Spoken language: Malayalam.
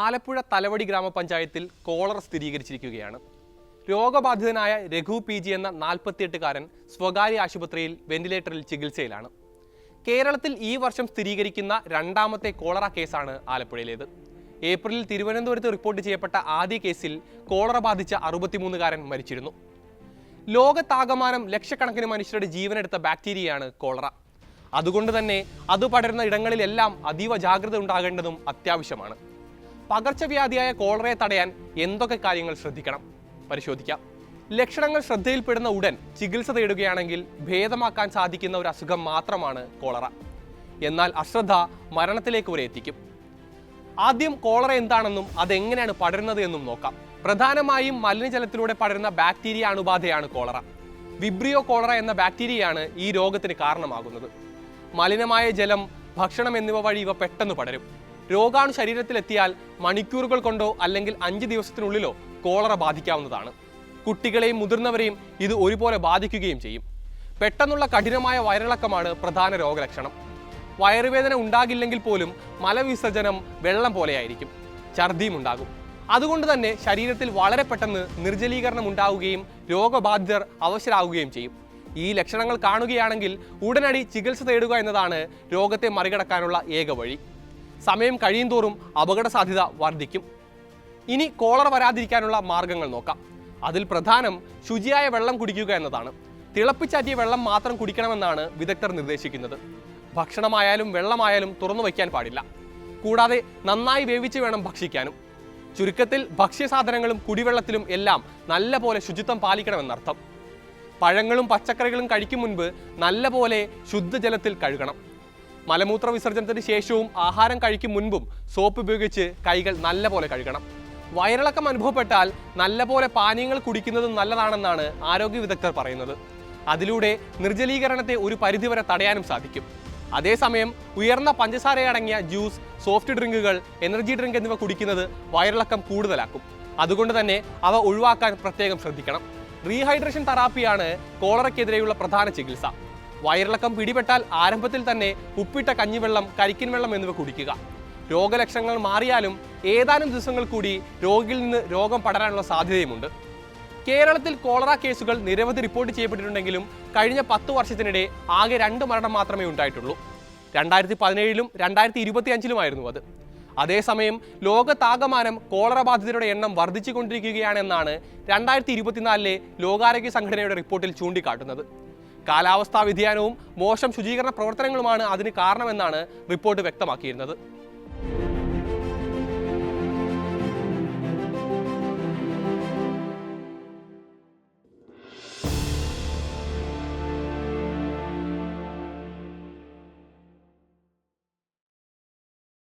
ആലപ്പുഴ തലവടി ഗ്രാമപഞ്ചായത്തിൽ കോളറ സ്ഥിരീകരിച്ചിരിക്കുകയാണ്. രോഗബാധിതനായ രഘു പി ജി എന്ന നാൽപ്പത്തിയെട്ടുകാരൻ സ്വകാര്യ ആശുപത്രിയിൽ വെന്റിലേറ്ററിൽ ചികിത്സയിലാണ്. കേരളത്തിൽ ഈ വർഷം സ്ഥിരീകരിക്കുന്ന രണ്ടാമത്തെ കോളറ കേസാണ് ആലപ്പുഴയിലേത്. ഏപ്രിലിൽ തിരുവനന്തപുരത്ത് റിപ്പോർട്ട് ചെയ്യപ്പെട്ട ആദ്യ കേസിൽ കോളറ ബാധിച്ച അറുപത്തിമൂന്നുകാരൻ മരിച്ചിരുന്നു. ലോകത്താകമാനം ലക്ഷക്കണക്കിന് മനുഷ്യരുടെ ജീവനെടുത്ത ബാക്ടീരിയയാണ് കോളറ. അതുകൊണ്ട് തന്നെ അത് പടരുന്ന ഇടങ്ങളിലെല്ലാം അതീവ ജാഗ്രത ഉണ്ടാകേണ്ടതും അത്യാവശ്യമാണ്. പകർച്ചവ്യാധിയായ കോളറയെ തടയാൻ എന്തൊക്കെ കാര്യങ്ങൾ ശ്രദ്ധിക്കണം? പരിശോധിക്കാം. ലക്ഷണങ്ങൾ ശ്രദ്ധയിൽപ്പെടുന്ന ഉടൻ ചികിത്സ തേടുകയാണെങ്കിൽ ഭേദമാക്കാൻ സാധിക്കുന്ന ഒരു അസുഖം മാത്രമാണ് കോളറ. എന്നാൽ അശ്രദ്ധ മരണത്തിലേക്ക് വരെ എത്തിക്കും. ആദ്യം കോളറ എന്താണെന്നും അതെങ്ങനെയാണ് പടരുന്നത് എന്നും നോക്കാം. പ്രധാനമായും മലിനജലത്തിലൂടെ പടരുന്ന ബാക്ടീരിയ അണുബാധയാണ് കോളറ. വിബ്രിയോ കോളറ എന്ന ബാക്ടീരിയയാണ് ഈ രോഗത്തിന് കാരണമാകുന്നത്. മലിനമായ ജലം ഭക്ഷണം എന്നിവ വഴി ഇവ പെട്ടെന്ന് പടരും. രോഗാണു ശരീരത്തിലെത്തിയാൽ മണിക്കൂറുകൾ കൊണ്ടോ അല്ലെങ്കിൽ അഞ്ച് ദിവസത്തിനുള്ളിലോ കോളറ ബാധിക്കാവുന്നതാണ്. കുട്ടികളെയും മുതിർന്നവരെയും ഇത് ഒരുപോലെ ബാധിക്കുകയും ചെയ്യും. പെട്ടെന്നുള്ള കഠിനമായ വയറിളക്കമാണ് പ്രധാന രോഗലക്ഷണം. വയറുവേദന ഉണ്ടാകില്ലെങ്കിൽ പോലും മലവിസർജനം വെള്ളം പോലെയായിരിക്കും. ഛർദിയും ഉണ്ടാകും. അതുകൊണ്ട് തന്നെ ശരീരത്തിൽ വളരെ പെട്ടെന്ന് നിർജലീകരണം ഉണ്ടാവുകയും രോഗബാധിതർ അവശരാകുകയും ചെയ്യും. ഈ ലക്ഷണങ്ങൾ കാണുകയാണെങ്കിൽ ഉടനടി ചികിത്സ തേടുക എന്നതാണ് രോഗത്തെ മറികടക്കാനുള്ള ഏക വഴി. സമയം കഴിയും തോറും അപകട സാധ്യത വർദ്ധിക്കും. ഇനി കോളർ വരാതിരിക്കാനുള്ള മാർഗങ്ങൾ നോക്കാം. അതിൽ പ്രധാനം ശുചിയായ വെള്ളം കുടിക്കുക എന്നതാണ്. തിളപ്പിച്ചാറ്റിയ വെള്ളം മാത്രം കുടിക്കണമെന്നാണ് വിദഗ്ധർ നിർദ്ദേശിക്കുന്നത്. ഭക്ഷണമായാലും വെള്ളമായാലും തുറന്നു വയ്ക്കാൻ പാടില്ല. കൂടാതെ നന്നായി വേവിച്ച് വേണം ഭക്ഷിക്കാനും. ചുരുക്കത്തിൽ ഭക്ഷ്യസാധനങ്ങളും കുടിവെള്ളത്തിലും എല്ലാം നല്ല പോലെ ശുചിത്വം പാലിക്കണമെന്നർത്ഥം. പഴങ്ങളും പച്ചക്കറികളും കഴിക്കും മുൻപ് നല്ല പോലെ ശുദ്ധജലത്തിൽ കഴുകണം. മലമൂത്ര വിസർജനത്തിന് ശേഷവും ആഹാരം കഴിക്കും മുൻപും സോപ്പ് ഉപയോഗിച്ച് കൈകൾ നല്ലപോലെ കഴുകണം. വയറിളക്കം അനുഭവപ്പെട്ടാൽ നല്ലപോലെ പാനീയങ്ങൾ കുടിക്കുന്നത് നല്ലതാണെന്നാണ് ആരോഗ്യ വിദഗ്ധർ പറയുന്നത്. അതിലൂടെ നിർജലീകരണത്തെ ഒരു പരിധിവരെ തടയാനും സാധിക്കും. അതേസമയം ഉയർന്ന പഞ്ചസാരയടങ്ങിയ ജ്യൂസ് സോഫ്റ്റ് ഡ്രിങ്കുകൾ എനർജി ഡ്രിങ്ക് എന്നിവ കുടിക്കുന്നത് വയറിളക്കം കൂടുതലാക്കും. അതുകൊണ്ട് തന്നെ അവ ഒഴിവാക്കാൻ പ്രത്യേകം ശ്രദ്ധിക്കണം. റീഹൈഡ്രേഷൻ തെറാപ്പിയാണ് കോളറയ്ക്കെതിരെയുള്ള പ്രധാന ചികിത്സ. വയറിളക്കം പിടിപെട്ടാൽ ആരംഭത്തിൽ തന്നെ ഉപ്പിട്ട കഞ്ഞിവെള്ളം കരിക്കിൻ വെള്ളം എന്നിവ കുടിക്കുക. രോഗലക്ഷണങ്ങൾ മാറിയാലും ഏതാനും ദിവസങ്ങൾ കൂടി രോഗിയിൽ നിന്ന് രോഗം പടരാനുള്ള സാധ്യതയുമുണ്ട്. കേരളത്തിൽ കോളറ കേസുകൾ നിരവധി റിപ്പോർട്ട് ചെയ്യപ്പെട്ടിട്ടുണ്ടെങ്കിലും കഴിഞ്ഞ പത്ത് വർഷത്തിനിടെ ആകെ രണ്ട് മരണം മാത്രമേ ഉണ്ടായിട്ടുള്ളൂ. രണ്ടായിരത്തി പതിനേഴിലും രണ്ടായിരത്തി ഇരുപത്തി അഞ്ചിലുമായിരുന്നു അത്. അതേസമയം ലോകത്താകമാനം കോളറ ബാധിതരുടെ എണ്ണം വർദ്ധിച്ചുകൊണ്ടിരിക്കുകയാണെന്നാണ് രണ്ടായിരത്തി ഇരുപത്തിനാലിലെ ലോകാരോഗ്യ സംഘടനയുടെ റിപ്പോർട്ടിൽ ചൂണ്ടിക്കാട്ടുന്നത്. കാലാവസ്ഥാ വ്യതിയാനവും മോശം ശുചീകരണ പ്രവർത്തനങ്ങളുമാണ് അതിന് കാരണമെന്നാണ് റിപ്പോർട്ട് വ്യക്തമാക്കിയിരുന്നത്.